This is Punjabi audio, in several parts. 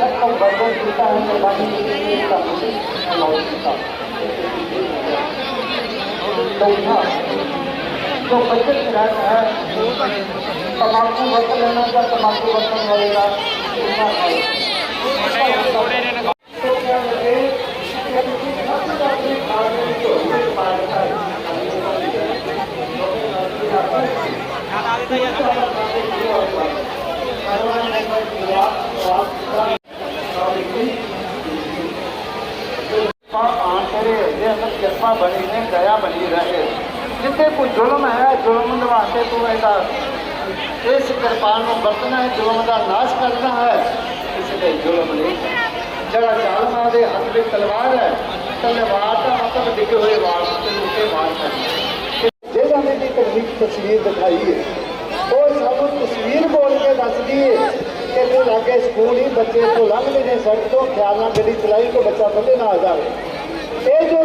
zresztą bardzo zwrócałem uwagi na चौथा जो बचत रन है तम्बाकू बर्तन लेना या तम्बाकू बर्तन वालेगा Thank you. ਅੰਦਰ ਬਣੀ ਨੇ, ਦਇਆ ਬਣੀ ਰਹੇ। ਜਿੱਥੇ ਕੋਈ ਜ਼ੁਲਮ ਹੈ, ਜ਼ੁਲਮ ਨਿਵਾਸੇ ਤੂੰ ਇਹਦਾ ਇਸ ਕਿਰਪਾ ਨੂੰ ਵਰਤਣਾ ਹੈ, ਜ਼ੁਲਮ ਦਾ ਨਾਸ਼ ਕਰਨਾ ਹੈ। ਇਸ ਲਈ ਜ਼ੁਲਮ ਨਹੀਂ ਜਿਹੜਾ ਜ਼ਾਲਮਾਂ ਦੇ ਹੱਥ ਵਿੱਚ ਤਲਵਾਰ ਹੈ, ਤਲਵਾਰ ਦਾ ਮਤਲਬ ਡਿੱਗੇ ਹੋਏ ਵਾਲ ਤੇ ਲੁੱਟੇ ਵਾਰ ਕਰਨਾ ਜਿਹੜਾ ਨੇ ਦੀ ਤਕਨੀਕ ਤਸਵੀਰ ਦਿਖਾਈ ਹੈ ਉਹ ਸਾਨੂੰ ਤਸਵੀਰ ਬੋਲ ਕੇ ਦੱਸਦੀ ਹੈ ਕਿ ਤੂੰ ਲਾਗੇ ਸਕੂਲ ਹੀ ਬੱਚੇ ਤੋਂ ਲੰਘਦੇ ਨੇ, ਸੜਕ ਤੋਂ ਖਿਆਲ ਨਾਲ ਗੱਡੀ ਚਲਾਈ ਕਿ ਬੱਚਾ ਥੱਲੇ ਨਾ ਆ ਜਾਵੇ। ਇਹ ਜੋ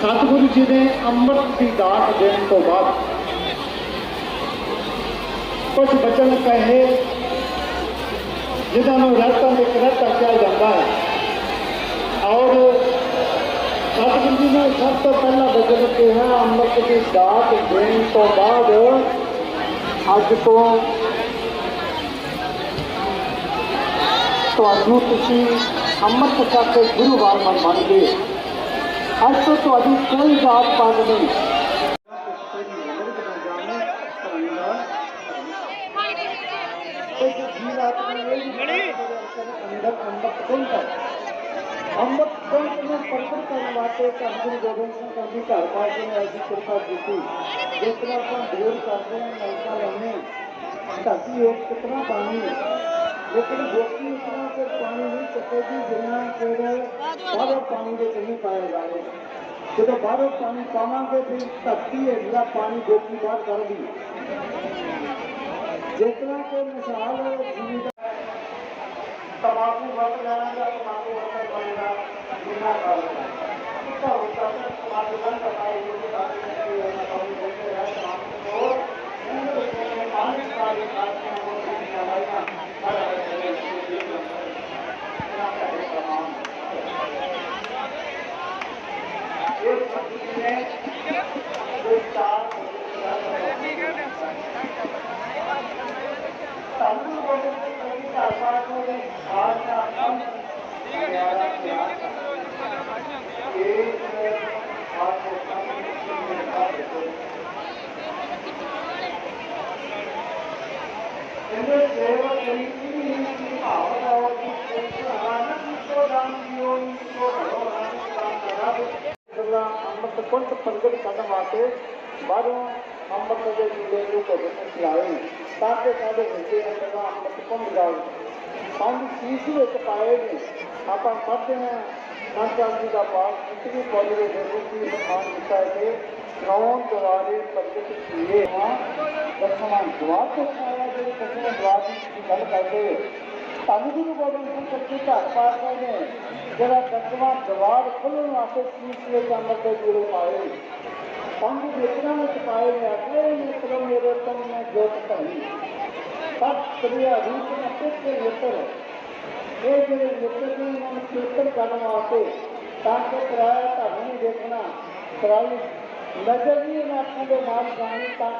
ਸਤਿਗੁਰੂ ਜੀ ਨੇ ਅੰਮ੍ਰਿਤ ਦੀ ਦਾਤ ਦੇਣ ਤੋਂ ਬਾਅਦ ਕੁਝ ਬਚਨ ਕਹੇ, ਜਿਨ੍ਹਾਂ ਨੂੰ ਰਤਨ ਦੇ ਕਰਤਾ ਕਿਹਾ ਜਾਂਦਾ ਹੈ। ਔਰ ਸਤਿਗੁਰੂ ਜੀ ਨੇ ਸਭ ਤੋਂ ਪਹਿਲਾ ਬਚਨ ਕਿਹਾ ਅੰਮ੍ਰਿਤ ਦੀ ਦਾਤ ਦੇਣ ਤੋਂ ਬਾਅਦ ਅੱਜ ਤੋਂ ਤੁਹਾਨੂੰ ਤੁਸੀਂ ਅੰਮ੍ਰਿਤ ਛਕ ਕੇ ਗੁਰੂ ਵਾਰ ਮੰਨ ਮੰਨ ਗਏ ਅੱਜ ਤੋਂ ਤੁਹਾਡੀ ਕੋਈ ਜਾਤ ਪਾਤ ਨਹੀਂ। ਅੰਮ੍ਰਿਤ ਕੰਠ ਨੂੰ ਪ੍ਰਗਟ ਕਰਨ ਵਾਸਤੇ ਧੰਨ ਗੁਰੂ ਗੋਬਿੰਦ ਸਿੰਘ ਜੀ ਦੀ ਘਰ ਪਾ ਨੇ ਐਸੀ ਕਿਰਪਾ ਕੀਤੀ ਜਿਸ ਤਰ੍ਹਾਂ ਆਪਾਂ ਦੂਰ ਕਰਦੇ ਹਾਂ ਨਲਕਾ ਲਾਉਂਦੇ ਧਰਤੀ ਇੱਕ ਕਿਤਨਾ ਪਾਣੀ ਹੈ ਲੇਕਿਨ ਗੋਕੀ ਇਸ ਤਰ੍ਹਾਂ ਤੇ ਪਾਣੀ ਨਹੀਂ ਚੱਕੇਗੀ, ਜਿੰਨਾ ਫਿਰ ਬਾਹਰੋਂ ਪਾਣੀ ਦੇ ਨਹੀਂ ਪਾਇਆ ਜਾਵੇ। ਜਦੋਂ ਬਾਹਰੋਂ ਪਾਣੀ ਪਾਵਾਂਗੇ, ਫਿਰ ਧਰਤੀ ਹੈ ਜਿਹੜਾ ਪਾਣੀ ਗੋਕੀ ਬਾਹਰ ਕਰਦੀ ਜਿਸ ਤਰ੍ਹਾਂ ਕਿ ਮਿਸਾਲ ਜੀਵੀ ਦਾ ਤਮਾਕੂ ਵਰਤ ਲੈਣਾ ਜਾਂ ਤਮਾਕੂ ਵਰਤਣ ਵਾਲੇ ਦਾ ਜਿੰਨਾ ਕਰ ਤਾਂ ਹੁੰਦਾ ਹੈ ਤਮਾਕੂ ਦਾ ਪਤਾ ਹੀ ਨਹੀਂ ਕਿ ਕੀ ਹੋਣਾ ਪਾਣੀ ਦੇ ਰਿਹਾ ਤਮਾਕੂ ਤੋਂ ਉਹਨਾਂ ਦੇ ਪਾਣੀ ਸਾਰੇ ਖਾਤਿਆਂ ਨੂੰ ਨਹੀਂ ਆਇਆ ਸਾਰਾ ਇਹ ਸਭ ਨੇ ਕੋਈ ਚਾਰ ਸਾਨੂੰ ਬੋਲਣ ਦੇ ਕਈ ਧਰਮਾਂ ਨੂੰ ਦੇ ਖਾਸ ਦਾ ਕੰਮ ਠੀਕ ਹੈ ਠੀਕ ਹੈ ਇਹ ਆਪ ਕੋ ਇਹਦੇ ਸੇਵਾ ਕਰੀ ਕੀ ਭਾਵਨਾ ਹੋ ਕਿ ਆਨੰਦ ਤੋਂ ਦਾਨ ਦਿਓ ਕੋ ਭਗਵਾਨ ਦਾ ਕਰਾਵੇ ਗੱਲਾਂ ਅੰਮ੍ਰਿਤ ਕੁੰਟ ਪ੍ਰਗਟ ਕਰਨ ਵਾਸਤੇ ਬਾਹਰੋਂ ਅੰਮ੍ਰਿਤ ਦੇ ਜੀਲੇ ਨੂੰ ਭਗਤ ਚਲਾਏ ਤਾਂ ਕਿ ਸਾਡੇ ਹਿੱਸੇ ਅੰਦਰ ਦਾ ਅੰਮ੍ਰਿਤ ਕੁੰਟ ਜਾਵੇ ਪੰਜ ਚੀਜ਼ ਵਿੱਚ ਪਾਏ ਨੇ ਆਪਾਂ ਪੜ੍ਹਦੇ ਹਾਂ ਨਾਨਕ ਜੀ ਦਾ ਪਾਠ ਕਿਤਨੀ ਪੌੜੀ ਦੇ ਵਿੱਚ ਕੀ ਸਮਾਨ ਕੀਤਾ ਹੈ ਕਿ ਦੁਆਰੇ ਪ੍ਰਗਟ ਕੀਏ ਹਾਂ ਦਸਵਾਂ ਦੁਆਰ ਤੋਂ ਆਇਆ ਜਿਹੜੇ ਦਸਵਾਂ ਦੁਆਰ ਦੀ ਗੱਲ ਕਰਦੇ ਧੰਨ ਗੁਰੂ ਗੋਬਿੰਦ ਸਿੰਘ ਜੀ ਘਰ ਪਾਸ ਨੇ? ਜਿਹੜਾ ਦਸਵਾਂ ਦਵਾਰ ਖੋਲ੍ਹਣ ਵਾਸਤੇ ਸੀਸ ਵਿੱਚ ਅੰਮ੍ਰਿਤ ਦੇ ਜੁੜੇ ਪਾਏ ਪੰਜ ਵੇਚਣਾ ਵਿੱਚ ਪਾਏ ਨੇ, ਅਗਲੇ ਨੇ ਕਰੋ ਮੇਰੇ ਤੋਂ ਮੈਂ ਜੋਤ ਧਰੀ। ਸਭ ਕਰਿਆ ਰੂਪ ਨਾ ਪਿੱਛੇ ਮਿੱਤਰ। ਇਹ ਜਿਹੜੇ ਮਿੱਤਰ ਨੇ, ਇਹਨਾਂ ਕੀਰਤਨ ਕਰਨ ਵਾਸਤੇ ਤਾਂ ਕਿ ਕਿਰਾਇਆ ਧਰਮ ਨਹੀਂ ਦੇਖਣਾ ਕਿਰਾਈ ਨਜ਼ਰ ਨਹੀਂ ਇਹਨਾਂ ਅੱਖਾਂ ਦੇ ਨਾਲ ਜਾਣੀ ਤਾਂ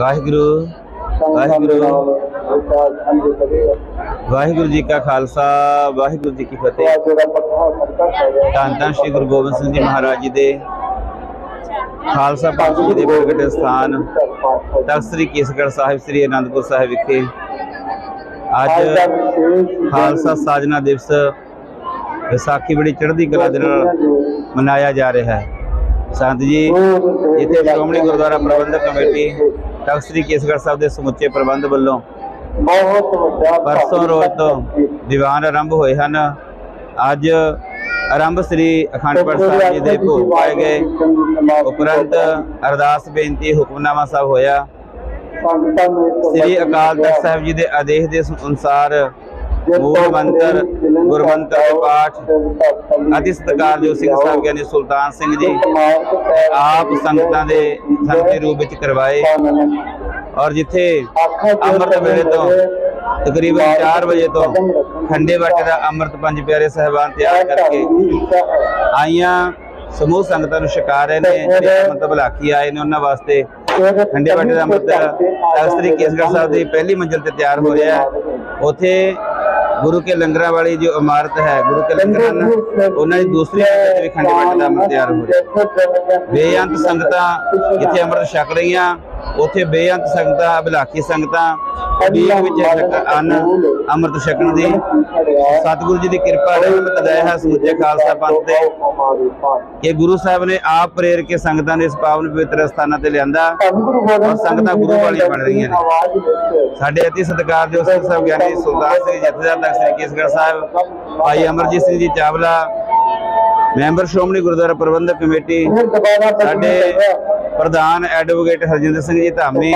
ਵਾਹਿਗੁਰੂ ਵਾਹਿਗੁਰੂ। ਵਾਹਿਗੁਰੂ ਜੀ ਕਾ ਖਾਲਸਾ, ਵਾਹਿਗੁਰੂ ਜੀ ਕੀ ਫਤਿਹ। ਧੰਨ ਧੰਨ ਸ੍ਰੀ ਗੁਰੂ ਗੋਬਿੰਦ ਸਿੰਘ ਜੀ ਮਹਾਰਾਜ ਜੀ ਦੇ ਖਾਲਸਾ ਪੰਥ ਜੀ ਦੇ ਪ੍ਰਗਟ ਸਥਾਨ, ਤਖਤ ਸ੍ਰੀ ਕੇਸਗੜ੍ਹ ਸਾਹਿਬ, ਸ੍ਰੀ ਅਨੰਦਪੁਰ ਸਾਹਿਬ ਵਿਖੇ। ਅੱਜ ਖਾਲਸਾ ਸਾਜਨਾ ਦਿਵਸ ਵਿਸਾਖੀ ਬੜੀ ਚੜ੍ਹਦੀ ਕਲਾ ਦੇ ਨਾਲ ਮਨਾਇਆ ਜਾ ਰਿਹਾ ਹੈ। ਸੰਤ ਜੀ, ਇੱਥੇ ਸ਼੍ਰੋਮਣੀ ਗੁਰਦੁਆਰਾ ਪ੍ਰਬੰਧਕ ਕਮੇਟੀ ਤਖਤ ਸ੍ਰੀ ਕੇਸਗੜ੍ਹ ਸਾਹਿਬ ਦੇ ਸਮੁੱਚੇ ਪ੍ਰਬੰਧ ਵੱਲੋਂ ਪਰਸੋਂ ਰੋਜ਼ ਤੋਂ ਦੀਵਾਨ ਆਰੰਭ ਹੋਏ ਹਨ। ਅੱਜ ਆਰੰਭ ਸ੍ਰੀ ਅਖੰਡ ਪਾਠ ਸਾਹਿਬ ਜੀ ਦੇ ਭੋਗ ਪਾਏ ਗਏ। ਉਪਰੰਤ ਅਰਦਾਸ ਬੇਨਤੀ ਹੁਕਮਨਾਮਾ ਸਾਹਿਬ ਹੋਇਆ। ਸ੍ਰੀ ਅਕਾਲ ਤਖਤ ਸਾਹਿਬ ਜੀ ਦੇ ਆਦੇਸ਼ ਦੇ ਅਨੁਸਾਰ ਮੂਲ ਮੰਤਰ ਗੁਰਮੰਤਰ ਦੇ ਪਾਠ ਅਤੀ ਸਤਿਕਾਰਯੋਗ ਸਿੰਘ ਸਾਹਿਬ ਗਿਆਨੀ ਸੁਲਤਾਨ ਸਿੰਘ ਜੀ। ਆਪ ਸੰਗਤਾਂ ਦੇ ਸੰਗਤੀ ਰੂਪ ਵਿੱਚ ਕਰਵਾਏ। ਔਰ ਜਿੱਥੇ ਅੰਮ੍ਰਿਤ ਵੇਲੇ ਤੋਂ ਤਕਰੀਬਨ 4 ਵਜੇ ਤੋਂ ਖੰਡੇ ਵਾਟੇ ਦਾ ਅੰਮ੍ਰਿਤ ਪੰਜ ਪਿਆਰੇ ਸਹਿਬਾਨ ਤਿਆਰ ਕਰਕੇ ਆਈਆਂ ਸਮੂਹ ਸੰਗਤਾਂ ਨੂੰ ਛਕਾ ਰਹੇ ਨੇ ਜਿਹੜੇ ਮਤਲਬ ਭਲਾਕੀ ਆਏ ਨੇ ਉਹਨਾਂ ਵਾਸਤੇ ਖੰਡੇ ਵਾਟੇ ਦਾ ਅੰਮ੍ਰਿਤ ਤਖਤ ਸ੍ਰੀ ਕੇਸਗੜ੍ਹ ਸਾਹਿਬ ਦੀ ਪਹਿਲੀ ਮੰਜ਼ਿਲ ਤੇ ਤਿਆਰ ਹੋ। ਰਿਹਾ ਹੈ ਉੱਥੇ ਗੁਰੂ ਕੇ ਲੰਗਰਾਂ ਵਾਲੀ ਜੋ ਇਮਾਰਤ ਹੈ ਗੁਰੂ ਕੇ ਲੰਗਰ ਹਨ ਉਹਨਾਂ ਦੀ ਦੂਸਰੀ ਮੰਜ਼ਿਲ ਤੇ ਵੀ ਖੰਡੇ ਵਾਟੇ ਦਾ ਤਿਆਰ ਹੋ ਰਿਹਾ। ਬੇਅੰਤ ਸੰਗਤਾਂ ਇੱਥੇ ਅੰਮ੍ਰਿਤ ਛਕ ਰਹੀਆਂ। ਉੱਥੇ ਬੇਅੰਤ ਸੰਗਤਾਂ ਅਭਿਲਾਖੀ ਸੰਗਤਾਂ ਉਡੀਕ ਵਿੱਚ ਹਨ ਅੰਮ੍ਰਿਤ ਛਕਣ ਦੀ। ਸਤਿਗੁਰੂ ਜੀ ਦੀ ਕਿਰਪਾ ਰਹਿਮਤ ਦਇਆ ਹੈ ਸਮੁੱਚੇ ਖਾਲਸਾ ਪੰਥ ਤੇ ਇਹ ਗੁਰੂ ਸਾਹਿਬ ਨੇ ਆਪ ਪ੍ਰੇਰ ਕੇ ਸੰਗਤਾਂ ਦੇ ਇਸ ਪਾਵਨ ਪਵਿੱਤਰ ਸਥਾਨਾਂ ਤੇ ਲਿਆਂਦਾ ਔਰ ਸੰਗਤਾਂ ਗੁਰੂ ਵਾਲੀਆਂ ਬਣ ਰਹੀਆਂ ਨੇ। ਸਾਡੇ ਅਤੀ ਸਤਿਕਾਰਯੋਗ ਸਿੰਘ ਸਾਹਿਬ ਗਿਆਨੀ ਸੁਲਤਾਨ ਸਿੰਘ ਜਥੇਦਾਰ ਤਖਤ ਸ੍ਰੀ ਕੇਸਗੜ੍ਹ ਸਾਹਿਬ ਭਾਈ ਅਮਰਜੀਤ ਸਿੰਘ ਜੀ ਚਾਵਲਾ ਮੈਂਬਰ ਸ਼੍ਰੋਮਣੀ ਗੁਰਦੁਆਰਾ ਪ੍ਰਬੰਧਕ ਕਮੇਟੀ ਸਾਡੇ ਪ੍ਰਧਾਨ ਐਡਵੋਕੇਟ ਹਰਜਿੰਦਰ ਸਿੰਘ ਜੀ ਧਾਮੀ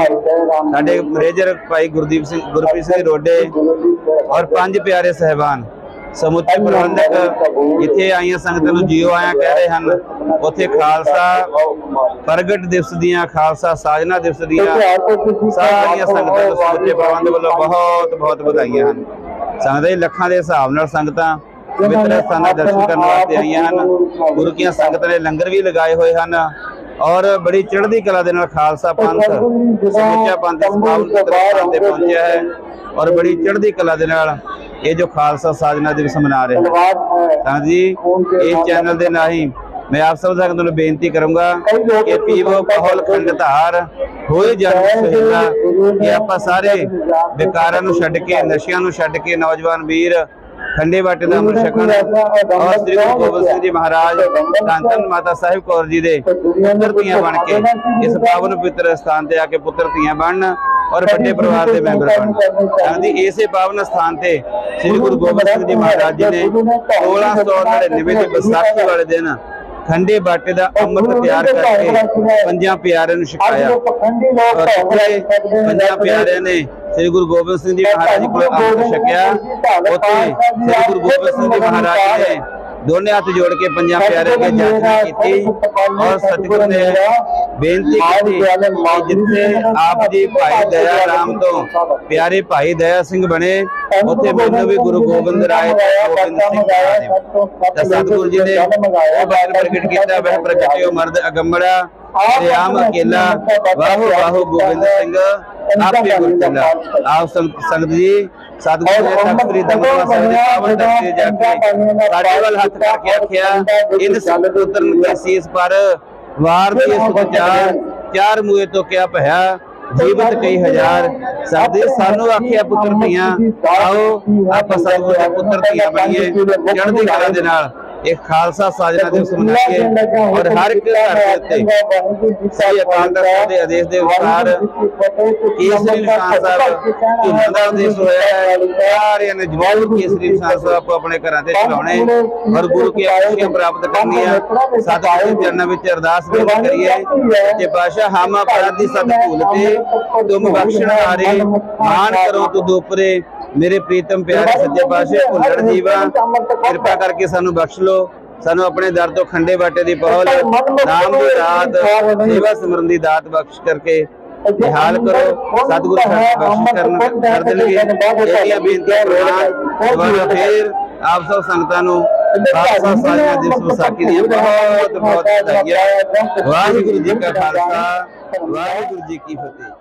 ਸਾਡੇ ਮੈਨੇਜਰ ਭਾਈ ਗੁਰਦੀਪ ਸਿੰਘ ਗੁਰਪ੍ਰੀਤ ਸਿੰਘ ਰੋਡੇ ਔਰ ਪੰਜ ਪਿਆਰੇ ਸਹਿਬਾਨ। ਸਮੁੱਚੇ ਪ੍ਰਬੰਧਕ ਜਿੱਥੇ ਆਈਆਂ ਸੰਗਤਾਂ ਨੂੰ ਜੀਓ ਆਇਆਂ ਕਹਿ ਰਹੇ ਹਨ ਉੱਥੇ ਖਾਲਸਾ ਪ੍ਰਗਟ ਦਿਵਸ ਦੀਆਂ ਖਾਲਸਾ ਸਾਜਨਾ ਦਿਵਸ ਦੀਆਂ ਸਾਰੀਆਂ ਸੰਗਤਾਂ ਨੂੰ ਸਮੁੱਚੇ ਪ੍ਰਬੰਧ ਵੱਲੋਂ ਬਹੁਤ ਬਹੁਤ ਵਧਾਈਆਂ ਹਨ। ਸੰਗਤਾਂ ਦੇ ਲੱਖਾਂ ਦੇ ਹਿਸਾਬ ਨਾਲ ਸੰਗਤਾਂ ਪਵਿੱਤਰ ਸਥਾਨਾਂ ਦੇ ਦਰਸ਼ਨ ਕਰਨ ਵਾਸਤੇ ਆਈਆਂ ਹਨ। ਗੁਰੂ ਕੀਆਂ ਸੰਗਤਾਂ ਨੇ ਲੰਗਰ ਵੀ ਲਗਾਏ ਹੋਏ ਹਨ ਔਰ ਬੜੀ ਚੜ੍ਹਦੀ ਕਲਾ ਦੇ ਨਾਲ ਖਾਲਸਾ ਪੰਥ ਸਮੁੱਚਾ ਪੰਥ ਸਥਾਨ ਤੇ ਪਹੁੰਚਿਆ ਹੈ ਔਰ ਬੜੀ ਚੜ੍ਹਦੀ ਕਲਾ ਦੇ ਨਾਲ ਇਹ ਜੋ ਖਾਲਸਾ ਸਾਜਨਾ ਦਿਵਸ ਮਨਾ ਰਹੇ ਹਨ ਤਾਂ ਜੀ ਇਸ ਚੈਨਲ ਦੇ ਰਾਹੀਂ ਮੈਂ ਆਪ ਸਭ ਸੰਗਤਾਂ ਨੂੰ ਬੇਨਤੀ ਕਰੂੰਗਾ ਕਿ ਪੀਵੋ ਕਹਲ ਖੰਡ ਧਾਰ ਹੋਏ ਜਨ ਸੁਹਿਲਾ ਕਿ ਆਪਾਂ ਸਾਰੇ ਵਿਕਾਰਾਂ ਨੂੰ ਛੱਡ ਕੇ ਨਸ਼ਿਆਂ ਨੂੰ ਛੱਡ ਕੇ ਨੌਜਵਾਨ ਵੀਰ ਖੰਡੇ ਬਾਟੇ ਦਾ ਅੰਮ੍ਰਿਤ ਛਕਣ ਔਰ ਸ੍ਰੀ ਗੁਰੂ ਗੋਬਿੰਦ ਸਿੰਘ ਜੀ ਮਹਾਰਾਜ ਧੰਨ ਧੰਨ ਮਾਤਾ ਸਾਹਿਬ ਕੌਰ ਜੀ ਦੇ ਪੁੱਤਰ ਧੀਆਂ ਬਣ ਕੇ ਇਸ ਪਾਵਨ ਪਵਿੱਤਰ ਸਥਾਨ ਤੇ ਆ ਕੇ ਪੁੱਤਰ ਧੀਆਂ ਬਣਨ ਔਰ ਵੱਡੇ ਪਰਿਵਾਰ ਦੇ ਮੈਂਬਰ ਬਣਨ। ਹਾਂਜੀ ਇਸੇ ਪਾਵਨ ਸਥਾਨ ਤੇ ਸ੍ਰੀ ਗੁਰੂ ਗੋਬਿੰਦ ਸਿੰਘ ਜੀ ਮਹਾਰਾਜ ਜੀ ਨੇ 1699 ਦੇ ਵਿਸਾਖੀ ਵਾਲੇ ਦਿਨ ਖੰਡੇ ਬਾਟੇ ਦਾ ਅੰਮ੍ਰਿਤ ਤਿਆਰ ਕਰਕੇ ਪੰਜਾਂ ਪਿਆਰਿਆਂ ਨੂੰ ਛਕਾਇਆ। ਔਰ ਪੰਜਾਂ ਪਿਆਰਿਆਂ ਨੇ ਸ੍ਰੀ ਗੁਰੂ ਗੋਬਿੰਦ ਸਿੰਘ ਜੀ ਮਹਾਰਾਜ ਜੀ ਕੋਲ ਅੰਮ੍ਰਿਤ ਛਕਿਆ। ਉੱਥੇ ਸ੍ਰੀ ਗੁਰੂ ਗੋਬਿੰਦ ਸਿੰਘ ਜੀ ਮਹਾਰਾਜ ਜੀ ਨੇ ਦੋਨੇ ਹੱਥ ਜੋੜ ਕੇ ਪੰਜਾਂ ਪਿਆਰਿਆਂ ਅੱਗੇ ਜਾਚਨਾ ਕੀਤੀ ਔਰ ਸਤਿਗੁਰ ਨੇ ਬੇਨਤੀ ਕੀਤੀ ਕਿ ਜਿੱਥੇ ਆਪ ਜੀ ਭਾਈ ਦਇਆ ਰਾਮ ਤੋਂ ਪਿਆਰੇ ਭਾਈ ਦਇਆ ਸਿੰਘ ਬਣੇ ਉੱਥੇ ਮੈਨੂੰ ਵੀ ਗੁਰੂ ਗੋਬਿੰਦ ਰਾਏ ਤੇ ਗੋਬਿੰਦ ਸਿੰਘ ਤਾਂ ਸਤਿਗੁਰੂ ਜੀ ਨੇ ਉਹ ਬਾਣ ਪ੍ਰਗਟ ਕੀਤਾ ਵਹ ਪ੍ਰਗਟਿਓ ਮਰਦ ਅਗੰਮੜਾ ਅਕੇਲਾ ਵਾਹੋ ਵਾਹੋ ਗੋਬਿੰਦ ਸਿੰਘ ਆਪੇ ਗੁਰ ਚਲਾ ਆਪ ਸੰਗ- ਸੰਗਤ ਜੀ ਸਤਿਗੁਰੂ ਨੇ ਤਖਤ ਸ੍ਰੀ ਦਮਦਮਾ ਸਾਹਿਬ ਦੇ ਪਾਵਨ ਦਰਸੇ ਜਾ ਕੇ ਸਾਡੇ ਵੱਲ ਹੱਥ ਕਰਕੇ ਆਖਿਆ ਇਨ ਸੰਤ ਪੁੱਤਰ ਨੂੰ ਕੈਸੀਸ ਪਰ ਵਾਰ। ਦੀ ਸੁਖ ਚਾਰ ਚਾਰ ਮੂਏ ਤੋਂ ਕਿਆ ਭਇਆ ਜੀਵਤ ਕਈ ਹਜ਼ਾਰ। ਸਾਡੇ ਸਾਨੂੰ ਆਖਿਆ ਪੁੱਤਰ ਧੀਆਂ ਆਓ ਆਪਾਂ ਸਤਿਗੁਰੂ ਦੇ ਪੁੱਤਰ ਧੀਆਂ ਬਣੀਏ ਚੜ੍ਹਦੀ ਕਲਾ ਦੇ ਨਾਲ। ਇਹ ਖਾਲਸਾ ਸਾਜਨਾ ਦਿਵਸ ਮਨਾਈਏ ਔਰ ਹਰ ਇੱਕ ਘਰ ਦੇ ਉੱਤੇ ਸ੍ਰੀ ਅਕਾਲ ਤਖਤ ਦੇ ਆਦੇਸ਼ ਦੇ ਅਨੁਸਾਰ ਕੇਸਰੀ ਨਿਸ਼ਾਨ ਸਾਹਿਬ ਝੂਲਣ ਦਾ ਆਦੇਸ਼ ਹੋਇਆ ਹੈ। ਸਾਰਿਆਂ ਨੇ ਜਰੂਰ ਕੇਸਰੀ ਨਿਸ਼ਾਨ ਸਾਹਿਬ ਆਪੋ ਆਪਣੇ ਘਰਾਂ ਤੇ ਚਲਾਉਣੇ ਔਰ ਗੁਰੂ ਕੀ ਆਸ਼ੀਆਂ ਪ੍ਰਾਪਤ ਕਰਨੀਆਂ ਸਤਿਗੁਰੂ ਦੇ ਚਰਨਾਂ ਵਿੱਚ ਅਰਦਾਸ ਬੇਨਤੀ ਕਰੀਏ। ਕਿ ਪਾਸ਼ਾ ਹਮ ਅਪਰਾਧੀ ਸਤ ਭੂਲ ਤੇ ਤੁਮ ਬਖਸ਼ਣ ਹਾਰੇ ਮਾਨ ਕਰੋ ਤੂੰ ਦੋਪਰੇ ਮੇਰੇ ਪ੍ਰੀਤਮ ਪਿਆਰੇ ਸੱਚੇ ਪਾਤਸ਼ਾਹ ਭੁੱਲਣ ਜੀਵਾ। ਕਿਰਪਾ ਕਰਕੇ ਸਾਨੂੰ ਬਖਸ਼ ਲੋ ਸਾਨੂੰ ਆਪਣੇ ਦਰ ਤੋਂ ਖੰਡੇ ਬਾਟੇ ਦੀ ਪਹੁਲ ਨਾਮ ਦੀ ਦਾਤ ਸੇਵਾ ਸਿਮਰਨ ਦੀ ਦਾਤ ਬਖਸ਼ ਕਰਕੇ ਨਿਹਾਲ ਕਰੋ ਸਤਿਗੁਰੂ ਸਾਹਿਬ ਬਖਸ਼ ਕਰਨ ਕਰ ਦੇਣਗੇ। ਇਹਦੀਆਂ ਬੇਨਤੀਆਂ ਪ੍ਰਵਾਨ ਦੁਬਾਰਾ ਫੇਰ ਆਪ ਸਭ ਸੰਗਤਾਂ ਨੂੰ ਖਾਲਸਾ ਸਾਜਨਾ ਦਿਵਸ ਵਿਸਾਖੀ ਦੀਆਂ ਬਹੁਤ ਬਹੁਤ ਵਧਾਈਆਂ। ਵਾਹਿਗੁਰੂ ਜੀ ਕਾ ਖਾਲਸਾ ਵਾਹਿਗੁਰੂ ਜੀ ਕੀ ਫਤਿਹ।